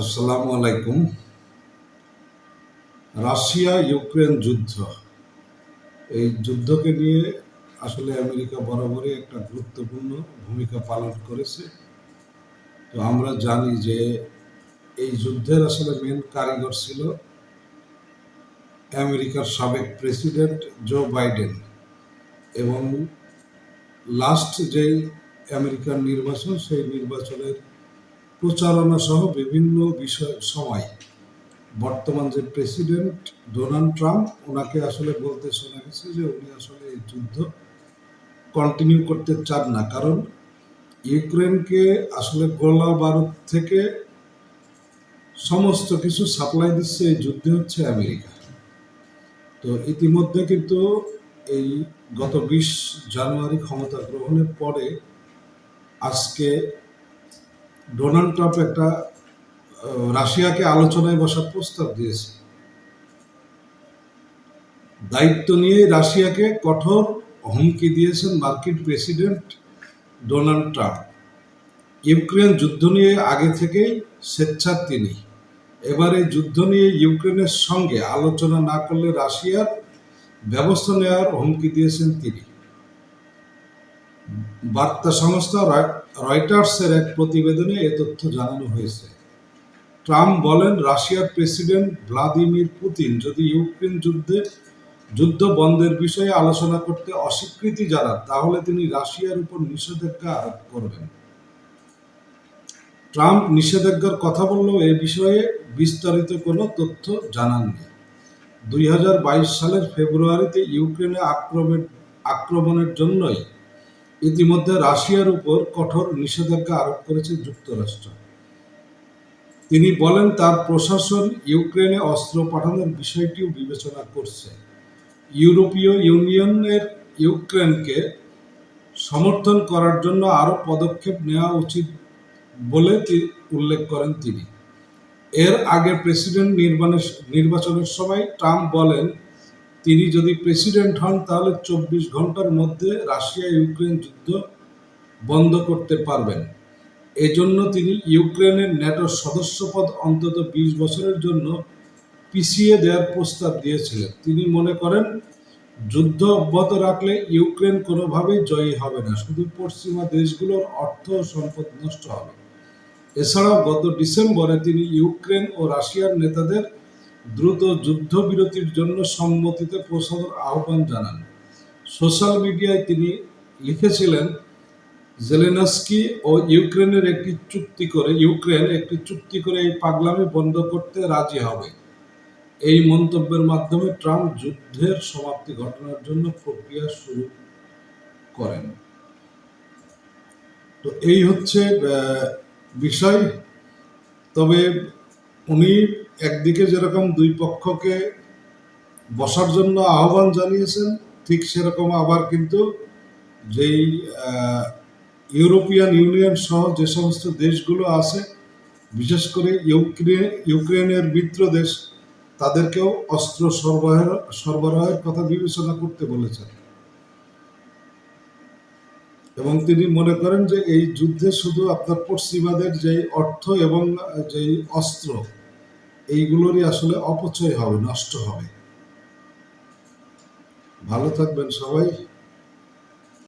আসসালামু আলাইকুম। Russia Ukraine যুদ্ধ। এই যুদ্ধকে নিয়ে আসলে আমেরিকা বরাবরই একটা গুরুত্বপূর্ণ ভূমিকা পালন করেছে। তো আমরা জানি যে এই যুদ্ধের আসলে মেন কারিগর ছিল আমেরিকার সাবেক প্রেসিডেন্ট জো বাইডেন এবং লাস্ট যেই আমেরিকার নির্বাচন, সেই নির্বাচনের প্রচারণা সহ বিভিন্ন বিষয়, সময়। বর্তমান যে প্রেসিডেন্ট ডোনাল্ড ট্রাম্প, ওনাকে আসলে বলতে শোনা গেছে যে উনি আসলে এই যুদ্ধ কন্টিনিউ করতে চান না। কারণ ইউক্রেনকে আসলে গোলা বারুদ থেকে সমস্ত কিছু সাপ্লাই দিচ্ছে এই যুদ্ধে হচ্ছে আমেরিকা। তো ইতিমধ্যে কিন্তু এই গত বিশ জানুয়ারি ক্ষমতা গ্রহণের পরে আজকে ডোনাল্ড ট্রাম্প একটা রাশিয়াকে আলোচনায় বসার প্রস্তাব দিয়েছে। দায়িত্ব নিয়ে রাশিয়াকে কঠোর হুমকি দিয়েছেন মার্কিন প্রেসিডেন্ট ডোনাল্ড ট্রাম্প। ইউক্রেন যুদ্ধ নিয়ে আগে থেকেই স্বেচ্ছার তিনি। এবারে যুদ্ধ নিয়ে ইউক্রেনের সঙ্গে আলোচনা না করলে রাশিয়ার ব্যবস্থা নেওয়ার হুমকি দিয়েছেন তিনি। বার্তা সংস্থা রয়টার্সের এক প্রতিবেদনে এ তথ্য জানানো হয়েছে। ট্রাম্প বলেন, রাশিয়ার প্রেসিডেন্ট ভ্লাদিমির পুতিন যদি ইউক্রেন যুদ্ধে, যুদ্ধ বন্ধের বিষয়ে আলোচনা করতে অস্বীকৃতি জানান, তাহলে তিনি রাশিয়ার উপর নিষেধাজ্ঞা আরোপ করবেন। ট্রাম্প নিষেধাজ্ঞার কথা বললেও এ বিষয়ে বিস্তারিত কোনো তথ্য জানাননি। দুই হাজার বাইশ সালের ফেব্রুয়ারিতে ইউক্রেনে আক্রমণের আক্রমণের জন্যই ইতিমধ্যে রাশিয়ার উপর কঠোর নিষেধাজ্ঞা আরোপ করেছে যুক্তরাষ্ট্র। তিনি বলেন, তার প্রশাসন ইউক্রেনে অস্ত্র পাঠানোর বিষয়টিও বিবেচনা করছে। ইউরোপীয় ইউনিয়নের ইউক্রেনকে সমর্থন করার জন্য আরও পদক্ষেপ নেওয়া উচিত বলে উল্লেখ করেন তিনি। এর আগে প্রেসিডেন্ট নির্বাচনের সময় ট্রাম্প বলেন তিনি যদি প্রেসিডেন্ট হন, তাহলে চব্বিশ ঘণ্টার মধ্যে রাশিয়া ইউক্রেন যুদ্ধ বন্ধ করতে পারবেন। এজন্য তিনি ইউক্রেনের ন্যাটোর সদস্যপদ অন্তত বিশ বছরের জন্য পিছিয়ে দেওয়ার প্রস্তাব দিয়েছিলেন। তিনি মনে করেন, যুদ্ধ অব্যাহত রাখলে ইউক্রেন কোনোভাবেই জয়ী হবে না, শুধু পশ্চিমা দেশগুলোর অর্থ ও সম্পদ নষ্ট হবে। এছাড়াও গত ডিসেম্বরে তিনি ইউক্রেন ও রাশিয়ার নেতাদের দ্রুত যুদ্ধবিরতির জন্য সম্মতিতে পৌঁছানোর আহ্বান জানান। সোশ্যাল মিডিয়ায় তিনি লিখেছিলেন, জেলেনাস্কি ও ইউক্রেনের একটি চুক্তি করে, ইউক্রেন একটি চুক্তি করে এই পাগলামি বন্ধ করতে রাজি হবে। এই মন্তব্যের মাধ্যমে ট্রাম্প যুদ্ধের সমাপ্তি ঘটানোর জন্য প্রক্রিয়া শুরু করেন। তো এই হচ্ছে বিষয়। তবে উনি একদিকে যেরকম দুই পক্ষকে বসার জন্য আহ্বান জানিয়েছেন, ঠিক সেরকম আবার কিন্তু যেই ইউরোপিয়ান ইউনিয়ন সহ যে সমস্ত দেশগুলো আছে, বিশেষ করে ইউক্রেন ইউক্রেনের মিত্র দেশ, তাদেরকেও অস্ত্র সরবরাহ, সরবরাহের কথা বিবেচনা করতে বলেছেন। এবং তিনি মনে করেন যে এই যুদ্ধে শুধু আপনার পশ্চিমাদের যেই অর্থ এবং যেই অস্ত্র এইগুলোরই আসলে অপচয় হবে নষ্ট হবে। ভালো থাকবেন সবাই।